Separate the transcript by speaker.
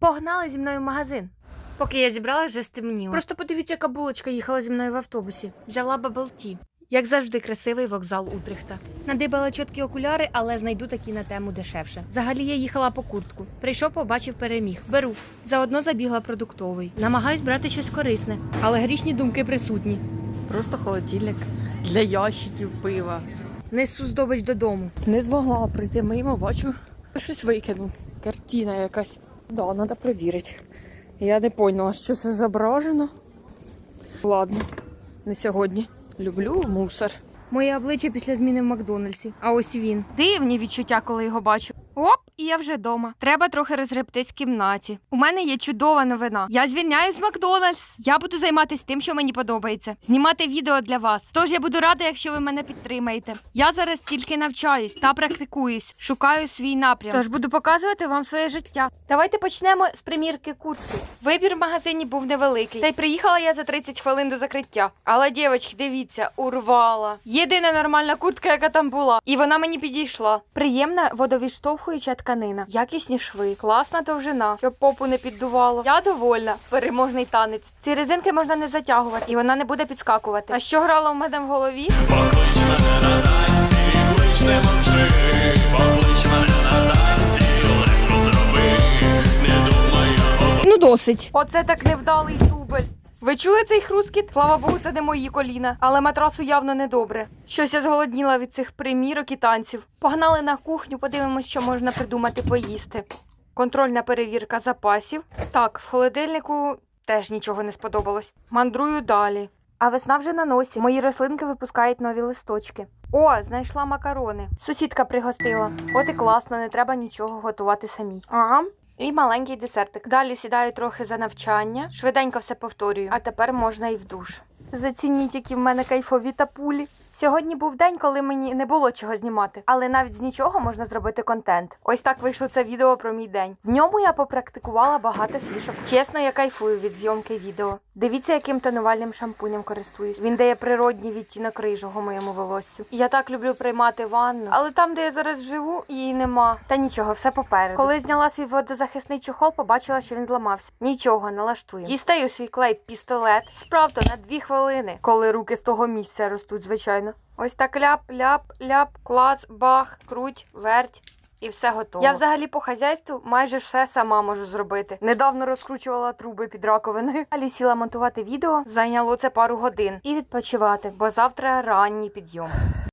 Speaker 1: Погнали зі мною в магазин. Поки я зібралась, вже стемніло. Просто подивіться, яка булочка їхала зі мною в автобусі. Взяла бабл-ті. Як завжди, красивий вокзал Утрихта. Надибала чіткі окуляри, але знайду такі на тему дешевше. Взагалі я їхала по куртку. Прийшов, побачив, переміг. Беру. Заодно забігла продуктовий. Намагаюсь брати щось корисне, але грішні думки присутні.
Speaker 2: Просто холодильник для ящиків пива.
Speaker 1: Несу здобич додому.
Speaker 2: Не змогла прийти мимо, бачу, щось викинув. Картина якась. Да, треба перевірити. Я не поняла, що це зображено. Ладно, не сьогодні. Люблю мусор.
Speaker 1: Моє обличчя після зміни в Макдональдсі. А ось він. Дивні відчуття, коли його бачу. Оп, і я вже вдома. Треба трохи розгребтись в кімнаті. У мене є чудова новина. Я звільняюсь з Макдональдс. Я буду займатися тим, що мені подобається. Знімати відео для вас. Тож я буду рада, якщо ви мене підтримаєте. Я зараз тільки навчаюсь та практикуюсь, шукаю свій напрям. Тож буду показувати вам своє життя. Давайте почнемо з примірки куртки. Вибір в магазині був невеликий. Та й приїхала я за 30 хвилин до закриття. Але, дівчатки, дивіться, урвала. Єдина нормальна куртка, яка там була, і вона мені підійшла. Приємна водовідштовхуюча тканина, якісні шви, класна довжина, щоб попу не піддувало. Я довольна. Переможний танець. Ці резинки можна не затягувати, і вона не буде підскакувати. А що грало в мене в голові?
Speaker 3: Поклич мене на танці, клич не мовчи, поклич мене на танці, легко зроби, не думай
Speaker 1: Ну досить. Оце так невдалий дубль. Ви чули цей хрускіт? Слава Богу, це не мої коліна, але матрасу явно недобре. Щось я зголодніла від цих примірок і танців. Погнали на кухню, подивимось, що можна придумати поїсти. Контрольна перевірка запасів. Так, в холодильнику теж нічого не сподобалось. Мандрую далі. А весна вже на носі. Мої рослинки випускають нові листочки. О, знайшла макарони. Сусідка пригостила. От і класно, не треба нічого готувати самій. Ага. І маленький десертик. Далі сідаю трохи за навчання, швиденько все повторюю. А тепер можна і в душ. Зацініть, які в мене кайфові тапулі. Сьогодні був день, коли мені не було чого знімати, але навіть з нічого можна зробити контент. Ось так вийшло це відео про мій день. В ньому я попрактикувала багато фішок. Чесно, я кайфую від зйомки відео. Дивіться, яким тонувальним шампунем користуюсь. Він дає природній відтінок рижого моєму волоссю. Я так люблю приймати ванну, але там, де я зараз живу, її нема. Та нічого, все попереду. Коли зняла свій водозахисний чохол, побачила, що він зламався. Нічого, налаштую. Дістаю свій клей пістолет. Справді на дві хвилини, коли руки з того місця ростуть, звичайно. Ось так ляп, ляп, ляп, клац, бах, круть, верть. І все готово. Я взагалі по хазяйству майже все сама можу зробити. Недавно розкручувала труби під раковиною. Далі сіла монтувати відео, зайняло це пару годин і відпочивати, бо завтра ранній підйом.